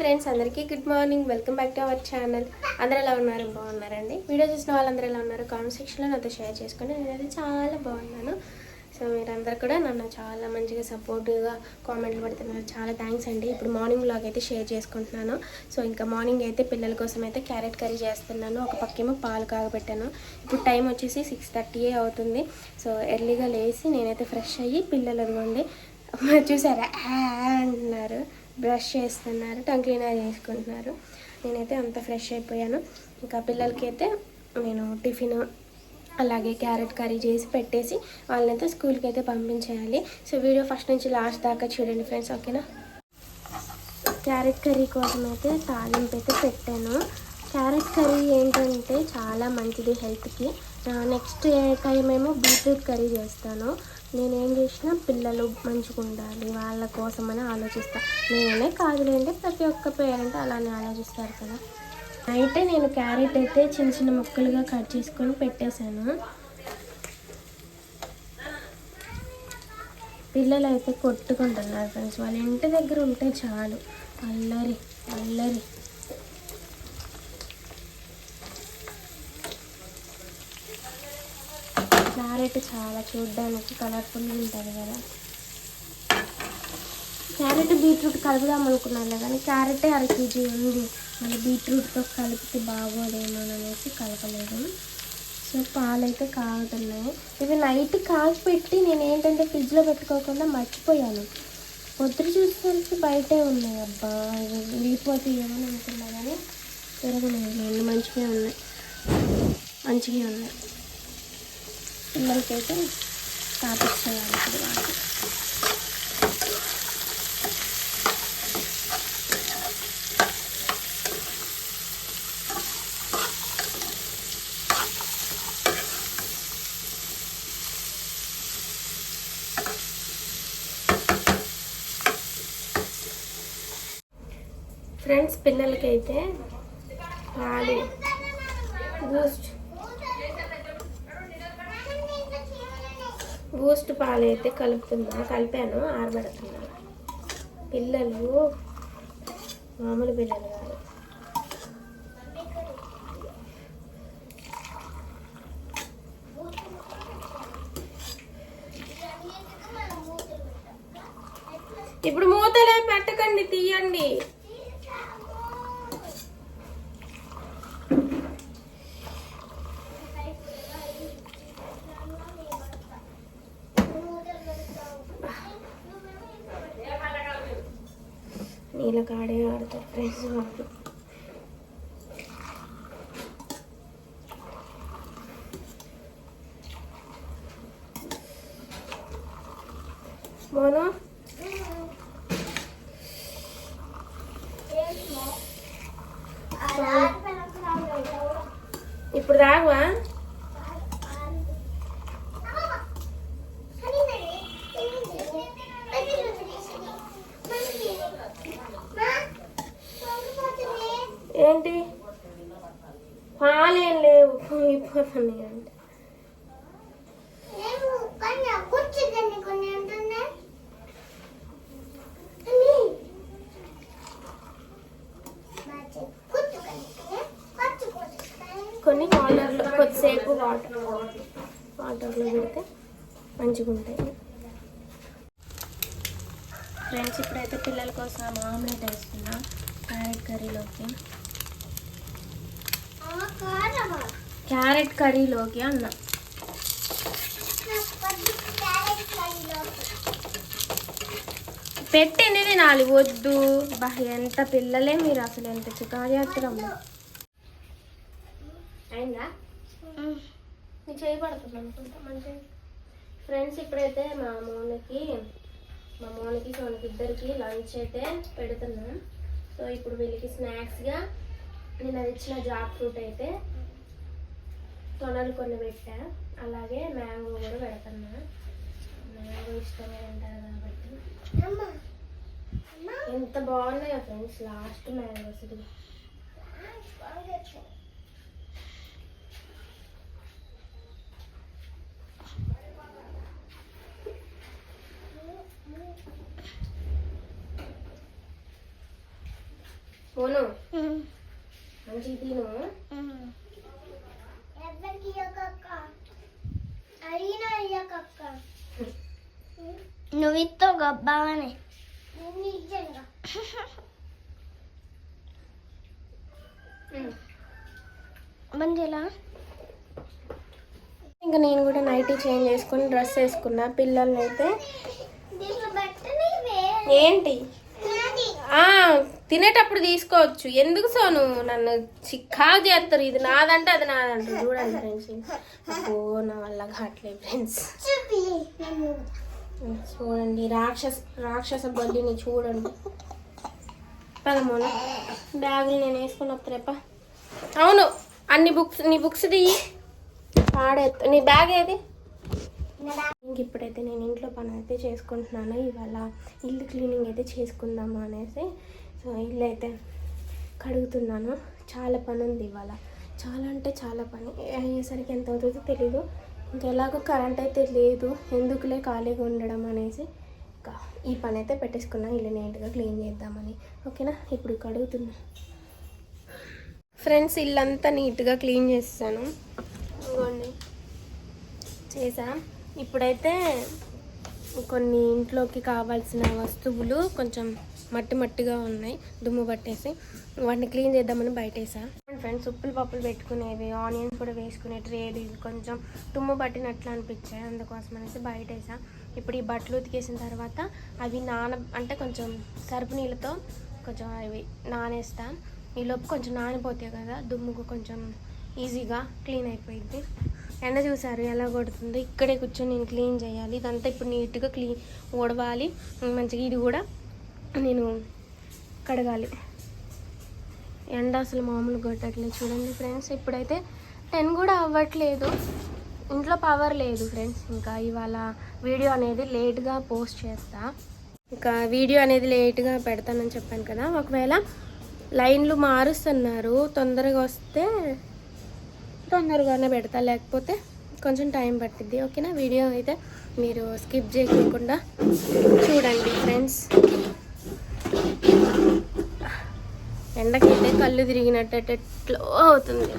Friends అందరికీ good morning welcome back to our channel అందరూ ఎలా ఉన్నారు? బాగున్నారండి? వీడియో చూసిన వాళ్ళందరూ ఎలా ఉన్నారు? కామెంట్ సెక్షన్లో నాతో షేర్ చేసుకోండి. నేనైతే చాలా బాగున్నాను. సో మీరందరూ కూడా నన్ను చాలా మంచిగా సపోర్టివ్గా కామెంట్లు పెడుతున్నారు. చాలా థ్యాంక్స్ అండి. ఇప్పుడు మార్నింగ్ బ్లాగ్ అయితే షేర్ చేసుకుంటున్నాను. సో ఇంకా మార్నింగ్ అయితే పిల్లల కోసం అయితే క్యారెట్ కర్రీ చేస్తున్నాను. ఒక పక్కేమో పాలు కాగబెట్టాను. ఇప్పుడు టైం వచ్చేసి సిక్స్ థర్టీయే అవుతుంది. సో ఎర్లీగా లేచి నేనైతే ఫ్రెష్ అయ్యి పిల్లలు అనుకోండి చూసారా? అంటున్నారు బ్రష్ చేస్తున్నారు టంగ్ క్లీనర్ చేసుకుంటున్నారు. నేనైతే అంత ఫ్రెష్ అయిపోయాను. ఇంకా పిల్లలకి అయితే నేను టిఫిన్ అలాగే క్యారెట్ కర్రీ చేసి పెట్టేసి వాళ్ళనైతే స్కూల్కి అయితే పంపించేయాలి. సో వీడియో ఫస్ట్ నుంచి లాస్ట్ దాకా చూడండి ఫ్రెండ్స్ ఓకేనా? క్యారెట్ కర్రీ కోసం అయితే తాలింపు అయితే పెట్టాను. క్యారెట్ కర్రీ ఏంటంటే చాలా మంచిది హెల్త్కి. నెక్స్ట్ టైం ఏమో బీట్రూట్ కర్రీ చేస్తాను. నేనేం చేసినా పిల్లలు మంచిగా ఉండాలి వాళ్ళ కోసమని ఆలోచిస్తాను నేనే కాదులేంటే ప్రతి ఒక్క పేరెంట్ అలానే ఆలోచిస్తారు కదా. అయితే నేను క్యారెట్ అయితే చిన్న చిన్న ముక్కలుగా కట్ చేసుకొని పెట్టేశాను. పిల్లలు అయితే కొట్టుకుంటున్నారు ఫ్రెండ్స్ వాళ్ళ ఇంటి దగ్గర ఉంటే చాలు. అల్లరి అల్లరి. క్యారెట్ చాలా చూడడానికి కలర్ఫుల్గా ఉంటుంది కదా. క్యారెట్ బీట్రూట్ కలుపుదాం అనుకున్నాను కానీ క్యారెటే అర కేజీ ఉంది. మళ్ళీ బీట్రూట్తో కలిపితే బాగోదేమో అనేసి కలపలేదు. సో పాలు అయితే కాగుతున్నాయి. ఇవి నైట్ కాగి పెట్టి నేను ఏంటంటే ఫ్రిడ్జ్లో పెట్టుకోకుండా మర్చిపోయాను. పొద్దున చూసేసరికి బయటే ఉన్నాయి. అబ్బా ఇవి విడిపోతే ఏమని అనుకున్నా కానీ తిరగలేదు రెండు మంచిగా ఉన్నాయి. మంచిగా ఉన్నాయి. పిల్లలకైతే తాపించేయాలి ఇప్పుడు వాళ్ళకి ఫ్రెండ్స్ పిల్లలకైతే పాలు బూస్ట్ బూస్ట్ పాలు అయితే కలుపుతున్నా కలిపాను ఆరబెడుతున్నా. పిల్లలు మామూలు పిల్లలు కాదు. ఇప్పుడు మూతలే పెట్టకండి తీయండి. నీళ్ళ కాడే ఆడతారు ఫ్రెండ్స్ వాళ్ళు. మోను ఇప్పుడు రాగవా ఏంటి పాలేం లేవు అయిపోతున్నాయి అంటే కొన్ని వాటర్లో కొద్దిసేపు వాటర్ వాటర్లో పెడితే మంచిగా ఉంటాయి. ఫ్రెండ్స్ ఇప్పుడైతే పిల్లల కోసం ఆమ్లెట్ వేస్తున్నా క్యారెట్ కర్రీలోకి. క్యారెట్ కర్రీలోకి అన్న. పెట్టింది తినాలి వద్దు. బహ ఎంత పిల్లలే మీరు అసలు ఎంత చికా చేస్తారమ్మా అయిందా నీ చేయబడుతుంది ఫ్రెండ్స్ ఇప్పుడైతే మా మోనకి మా మోనకి సోనికి ఇద్దరికి లంచ్ అయితే పెడుతున్నాం సో ఇప్పుడు వీళ్ళకి స్నాక్స్గా నేను అది ఇచ్చిన జాక్ ఫ్రూట్ అయితే తొనలు కొన్ని పెట్టా. అలాగే మ్యాంగో కూడా పెడుతున్నా మ్యాంగో ఇష్టంగా తింటారు కాబట్టి. ఎంత బాగున్నాయో ఫ్రెండ్స్ లాస్ట్ మ్యాంగోస్ ఇది పోను. మంచి తిను. నువ్వు ఇస్తావు బాగానే మంచిలా ఇంకా నేను కూడా నైటీ చేంజ్ చేసుకుని డ్రెస్ వేసుకున్నా. పిల్లల్ని అయితే ఏంటి? తినేటప్పుడు తీసుకోవచ్చు. ఎందుకు సోను? నన్ను చిక్కా చేస్తారు. ఇది నాదంటే అది నాదంటారు చూడండి ఫ్రెండ్స్ అబ్బో నా వల్ల కావట్లేదు ఫ్రెండ్స్ చూడండి రాక్షస రాక్షస బల్లిని చూడండి. పదమూన బ్యాగులు నేను వేసుకుని వస్తారేపా అవును అన్ని బుక్స్ నీ బుక్స్ తీయి పాడేస్తా నీ బ్యాగ్ ఏది? ఇంక ఇప్పుడైతే నేను ఇంట్లో పని అయితే చేసుకుంటున్నాను. ఇవాళ ఇల్లు క్లీనింగ్ అయితే చేసుకుందాము అనేసి. సో ఇల్లు అయితే కడుగుతున్నాను. చాలా పని ఉంది ఇవాళ. చాలా అంటే చాలా పని. అయ్యేసరికి ఎంత అవుతుందో తెలీదు. ఇంకెలాగో ఎలాగో కరెంట్ అయితే లేదు. ఎందుకులే ఖాళీగా ఉండడం అనేసి. ఇంకా ఈ పని అయితే పెట్టేసుకున్నాను ఇల్లు నీట్గా క్లీన్ చేద్దామని. ఓకేనా? ఇప్పుడు కడుగుతున్నా. ఫ్రెండ్స్ ఇల్లంతా నీట్గా క్లీన్ చేస్తాను ఇదిగోండి. చేసా ఇప్పుడైతే కొన్ని ఇంట్లోకి కావాల్సిన వస్తువులు కొంచెం మట్టి మట్టిగా ఉన్నాయి. దుమ్ము పట్టేసి వాటిని క్లీన్ చేద్దామని బయట వేసాను ఫ్రెండ్స్ ఉప్పులు పప్పులు పెట్టుకునేవి ఆనియన్స్ కూడా వేసుకునే ట్రేది కొంచెం తుమ్ము పట్టినట్లు అనిపించాయి. అందుకోసం అనేసి బయట వేసా ఇప్పుడు ఈ బట్టలు ఉతికేసిన తర్వాత అవి నాన అంటే కొంచెం సరుపు నీళ్ళతో కొంచెం అవి నానేస్తా. ఈలోపు కొంచెం నానిపోతాయి కదా దుమ్ముకు కొంచెం ఈజీగా క్లీన్ అయిపోయింది ఎండ చూసారు ఎలా కొడుతుందో? ఇక్కడే కూర్చొని నేను క్లీన్ చేయాలి. ఇదంతా ఇప్పుడు నీట్గా క్లీన్ ఊడవాలి మంచిగా ఇది కూడా నేను కడగాలి. ఎండ అసలు మామూలు కొట్టట్లేదు చూడండి ఫ్రెండ్స్. ఇప్పుడైతే టెన్ కూడా అవ్వట్లేదు. ఇంట్లో పవర్ లేదు ఫ్రెండ్స్. ఇంకా ఇవాళ వీడియో అనేది లేట్గా పోస్ట్ చేస్తా. ఇంకా వీడియో అనేది లేట్గా పెడతానని చెప్పాను కదా. ఒకవేళ లైన్లు మారుస్తున్నారు తొందరగా వస్తే తొందరగానే పెడతా లేకపోతే కొంచెం టైం పట్టిద్ది. ఓకేనా? వీడియో అయితే మీరు స్కిప్ చేయకుండా చూడండి ఫ్రెండ్స్. ఎండకైతే కళ్ళు తిరిగినట్టు ఎట్లో అవుతుంది.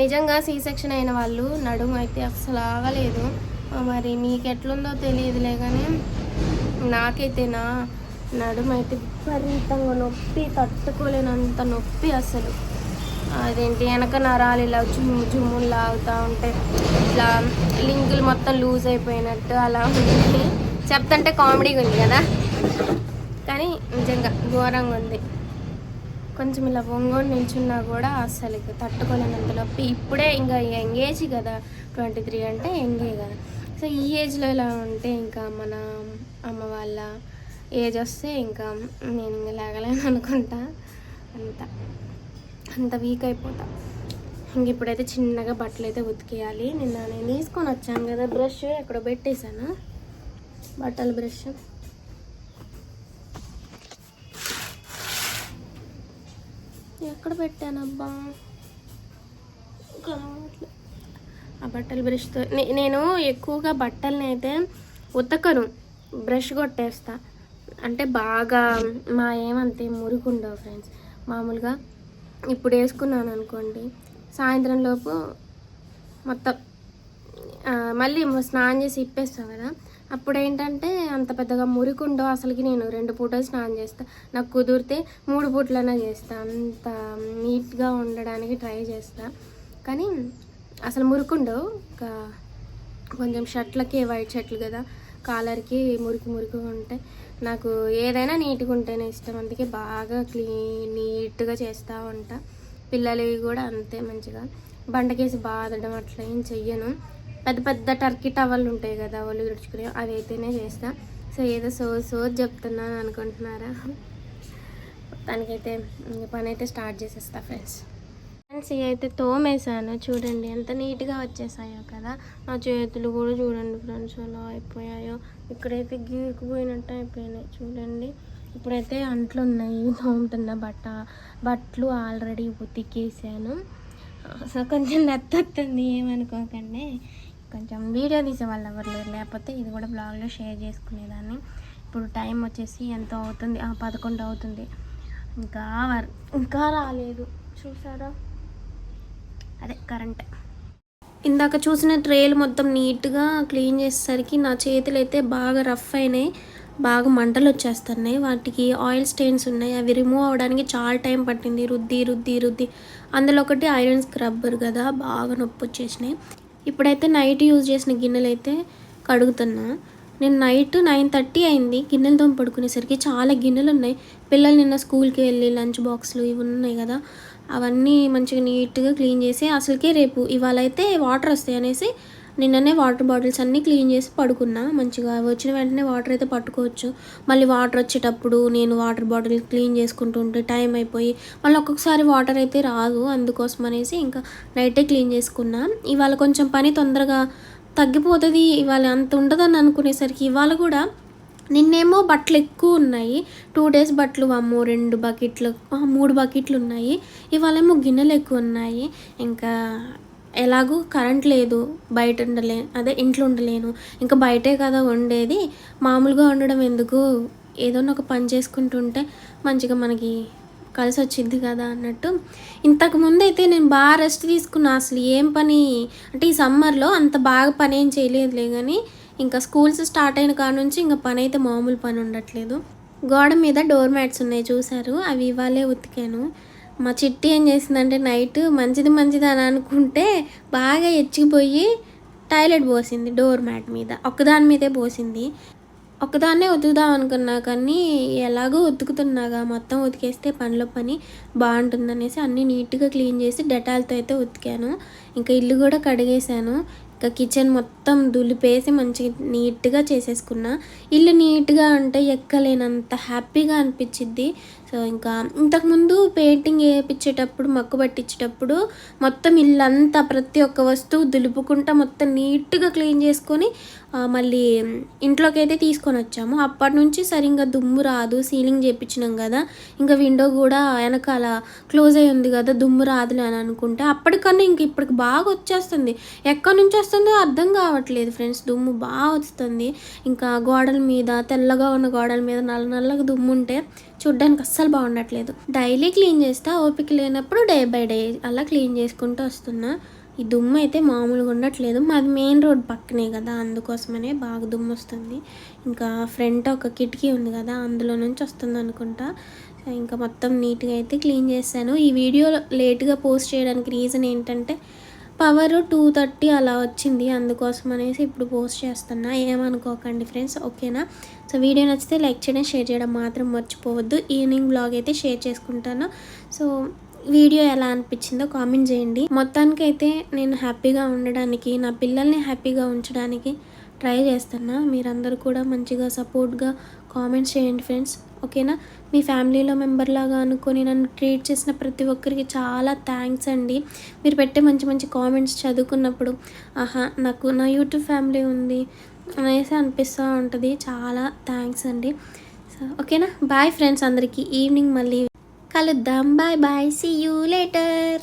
నిజంగా సీ సెక్షన్ అయిన వాళ్ళు నడుము అయితే అసలు ఆగలేదు. మరి మీకు ఎట్లుందో తెలియదులే కానీ నాకైతేనా నడుమైతే నడుము అయితే విపరీతంగా నొప్పి తట్టుకోలేనంత నొప్పి అసలు అదేంటి వెనక నరాలు ఇలా జుమ్ము జుమ్ములు లాగుతూ ఉంటే ఇట్లా లింకులు మొత్తం లూజ్ అయిపోయినట్టు అలా ఉంది చెప్తుంటే కామెడీగా ఉంది కదా? కానీ నిజంగా ఘోరంగా ఉంది. కొంచెం ఇలా ఒంగోని నిల్చున్నా కూడా అసలు తట్టుకోలేనంత నొప్పి ఇప్పుడే ఇంకా ఎంగేజ్ కదా ట్వంటీ త్రీ అంటే యంగే కదా. సో ఈ ఏజ్లో ఇలా ఉంటే ఇంకా మన అమ్మ వాళ్ళ ఏజ్ వస్తే ఇంకా నేను ఇంకా లేగలేను అనుకుంటా అంతా. అంత వీక్ అయిపోతా. ఇంక ఇప్పుడైతే చిన్నగా బట్టలు అయితే ఉతికేయాలి. నిన్న నేను తీసుకొని వచ్చాను కదా బ్రష్ ఎక్కడో పెట్టేశాను. బట్టల బ్రష్ ఎక్కడ పెట్టానబ్బా కావట్లే. ఆ బట్టల బ్రష్తో నేను ఎక్కువగా బట్టలని అయితే ఉతకను. బ్రష్ కొట్టేస్తా. అంటే బాగా మా ఏమంతే మురుకుండవు ఫ్రెండ్స్ మామూలుగా ఇప్పుడు వేసుకున్నాను అనుకోండి. సాయంత్రం లోపు మొత్తం మళ్ళీ స్నానం చేసి ఇప్పేస్తాం కదా. అప్పుడు ఏంటంటే అంత పెద్దగా మురికుండో అసలుకి నేను రెండు పూటలు స్నానం చేస్తాను నాకు కుదిరితే మూడు పూటలైనా చేస్తాను అంత నీట్గా ఉండడానికి ట్రై చేస్తా. కానీ అసలు మురుకుండవు ఇంకా కొంచెం షర్ట్లకి వైట్ షర్ట్లు కదా కాలర్కి మురికి మురికి ఉంటాయి నాకు ఏదైనా నీట్గా ఉంటేనే ఇష్టం. అందుకే బాగా క్లీన్ నీట్గా చేస్తూ ఉంటా. పిల్లలవి కూడా అంతే మంచిగా. బండకేసి బాధడం అట్లా ఏం చెయ్యను. పెద్ద పెద్ద టర్కీ టవల్ ఉంటాయి కదా ఒళ్ళు తుడుచుకునే అవి అయితేనే చేస్తా. సో ఏదో సో సో చెప్తున్నాను అనుకుంటున్నారా? దానికైతే పని అయితే స్టార్ట్ చేసేస్తా ఫ్రెండ్స్. ఫ్రెండ్స్ ఇవి అయితే తోమేశాను. చూడండి ఎంత నీట్గా వచ్చేసాయో కదా. నా చేతులు కూడా చూడండి ఫ్రెండ్స్ అలా అయిపోయాయో. ఇక్కడైతే గీరుకుపోయినట్టు అయిపోయినాయి. చూడండి. ఇప్పుడైతే అంట్లు ఉన్నాయి. తోముతున్న బట్ట బట్టలు ఆల్రెడీ ఉతికేసాను సో కొంచెం నెత్తొస్తుంది ఏమనుకోకండి. కొంచెం వీడియో తీసే వాళ్ళు ఎవరు లేరు. లేకపోతే ఇది కూడా బ్లాగ్లో షేర్ చేసుకునేదాన్ని. ఇప్పుడు టైం వచ్చేసి ఎంతో అవుతుంది? ఆ పదకొండు అవుతుంది. ఇంకా ఇంకా రాలేదు. చూసారా? అదే కరెంట్. ఇందాక చూసిన ట్రేలు మొత్తం నీట్గా క్లీన్ చేసేసరికి నా చేతులు అయితే బాగా రఫ్ అయినాయి. బాగా మంటలు వచ్చేస్తున్నాయి. వాటికి ఆయిల్ స్టెయిన్స్ ఉన్నాయి. అవి రిమూవ్ అవ్వడానికి చాలా టైం పట్టింది. రుద్ది రుద్ది రుద్ది. అందులో ఒకటి ఐరన్ స్క్రబ్బర్ కదా. బాగా నొప్పి వచ్చేసినాయి. ఇప్పుడైతే నైట్ యూజ్ చేసిన గిన్నెలు అయితే కడుగుతున్నా. నేను నైట్ నైన్ థర్టీ అయింది. గిన్నెలతో పడుకునేసరికి చాలా గిన్నెలు ఉన్నాయి. పిల్లలు నిన్న స్కూల్కి వెళ్ళి లంచ్ బాక్స్లు ఇవి ఉన్నాయి కదా. అవన్నీ మంచిగా నీట్గా క్లీన్ చేసి అసలుకే రేపు ఇవాళ అయితే వాటర్ వస్తాయి అనేసి నిన్ననే వాటర్ బాటిల్స్ అన్నీ క్లీన్ చేసి పడుకున్నా మంచిగా. వచ్చిన వెంటనే వాటర్ అయితే పట్టుకోవచ్చు. మళ్ళీ వాటర్ వచ్చేటప్పుడు నేను వాటర్ బాటిల్ క్లీన్ చేసుకుంటూ ఉంటే టైం అయిపోయి మళ్ళీ ఒక్కొక్కసారి వాటర్ అయితే రాదు. అందుకోసం అనేసి ఇంకా నైటే క్లీన్ చేసుకున్నా. ఇవాళ కొంచెం పని తొందరగా తగ్గిపోతుంది. ఇవాళ అంత ఉండదని అనుకునేసరికి ఇవాళ కూడా నిన్నేమో బట్టలు ఎక్కువ ఉన్నాయి. టూ డేస్ బట్టలు అమ్మో రెండు బకెట్లు మూడు బకెట్లు ఉన్నాయి. ఇవాళేమో గిన్నెలు ఎక్కువ ఉన్నాయి. ఇంకా ఎలాగూ కరెంట్ లేదు. బయట ఉండలే అదే ఇంట్లో ఉండలేను. ఇంకా బయటే కదా ఉండేది. మామూలుగా ఉండడం ఎందుకు? ఏదో ఒక పని చేసుకుంటుంటే మంచిగా మనకి కలిసి వచ్చింది కదా అన్నట్టు. ఇంతకు ముందు అయితే నేను బాగా రెస్ట్ తీసుకున్నా. అసలు ఏం పని? అంటే ఈ సమ్మర్లో అంత బాగా పని ఏం చేయలేదులే. కానీ ఇంకా స్కూల్స్ స్టార్ట్ అయిన కాడ నుంచి ఇంకా పని అయితే మామూలు పని ఉండట్లేదు. గోడ మీద డోర్ మ్యాట్స్ ఉన్నాయి చూసారు అవి ఇవాళే ఉతికాను. మా చిట్టి ఏం చేసిందంటే నైట్ మంచిది మంచిది అని అనుకుంటే బాగా ఎచ్చిపోయి టాయిలెట్ పోసింది డోర్ మ్యాట్ మీద. ఒక్కదాని మీదే పోసింది. ఒకదాన్నే ఉతుకుదాం అనుకున్నా కానీ ఎలాగో ఉతుకుతున్నాగా. మొత్తం ఉతికేస్తే పనిలో పని బాగుంటుందనేసి అన్నీ నీట్గా క్లీన్ చేసి డెటాల్తో అయితే ఉతికాను. ఇంకా ఇల్లు కూడా కడిగేశాను. ఇంకా కిచెన్ మొత్తం దులిపేసి మంచిగా నీట్గా చేసేసుకున్నా. ఇల్లు నీట్గా అంటే ఎక్కలేనంత హ్యాపీగా అనిపించిద్ది. సో ఇంకా ఇంతకుముందు పెయింటింగ్ వేయించేటప్పుడు మక్కు పట్టించేటప్పుడు మొత్తం ఇల్లంతా ప్రతి ఒక్క వస్తువు దులుపుకుంటా మొత్తం నీట్గా క్లీన్ చేసుకొని మళ్ళీ ఇంట్లోకి అయితే తీసుకొని వచ్చాము. అప్పటి నుంచి సరిగ్గా దుమ్ము రాదు సీలింగ్ చేయించినాం కదా. ఇంకా విండో కూడా వెనకాల క్లోజ్ అయి ఉంది కదా దుమ్ము రాదులే అని అనుకుంటే అప్పటికన్నా ఇంక ఇప్పటికి బాగా వచ్చేస్తుంది. ఎక్కడి నుంచి వస్తుందో అర్థం కావట్లేదు ఫ్రెండ్స్ దుమ్ము బాగా వస్తుంది. ఇంకా గోడల మీద తెల్లగా ఉన్న గోడల మీద నల్ల నల్లగా దుమ్ము ఉంటే చూడ్డానికి అస్సలు బాగుండట్లేదు. డైలీ క్లీన్ చేస్తా ఓపిక లేనప్పుడు డే బై డే అలా క్లీన్ చేసుకుంటూ వస్తున్నా. ఈ దుమ్ము అయితే మామూలుగా ఉండట్లేదు. మాది మెయిన్ రోడ్ పక్కనే కదా అందుకోసమనే బాగా దుమ్ము వస్తుంది. ఇంకా ఫ్రంట్ ఒక కిటికీ ఉంది కదా అందులో నుంచి వస్తుంది అనుకుంటా. ఇంకా మొత్తం నీట్గా అయితే క్లీన్ చేశాను. ఈ వీడియో లేట్గా పోస్ట్ చేయడానికి రీజన్ ఏంటంటే పవర్ టూ థర్టీ అలా వచ్చింది అందుకోసం అనేసి ఇప్పుడు పోస్ట్ చేస్తున్నా. ఏమనుకోకండి ఫ్రెండ్స్ ఓకేనా? సో వీడియో నచ్చితే లైక్ చేయడం షేర్ చేయడం మాత్రం మర్చిపోవద్దు. ఈవినింగ్ బ్లాగ్ అయితే షేర్ చేసుకుంటాను. సో వీడియో ఎలా అనిపించిందో కామెంట్ చేయండి. మొత్తానికి అయితే నేను హ్యాపీగా ఉండడానికి నా పిల్లల్ని హ్యాపీగా ఉంచడానికి ట్రై చేస్తున్నా. మీరందరూ కూడా మంచిగా సపోర్ట్గా కామెంట్స్ చేయండి ఫ్రెండ్స్. ఓకేనా? మీ ఫ్యామిలీలో మెంబర్ లాగా అనుకొని నన్ను ట్రీట్ చేసిన ప్రతి ఒక్కరికి చాలా థ్యాంక్స్ అండి. మీరు పెట్టే మంచి మంచి కామెంట్స్ చదువుకున్నప్పుడు ఆహా నాకు నా యూట్యూబ్ ఫ్యామిలీ ఉంది. అనేసి అనిపిస్తూ ఉంటుంది. చాలా థ్యాంక్స్ అండి. సో ఓకేనా? బాయ్ ఫ్రెండ్స్ అందరికీ. ఈవినింగ్ మళ్ళీ కలుద్దాం. Bye bye. See you later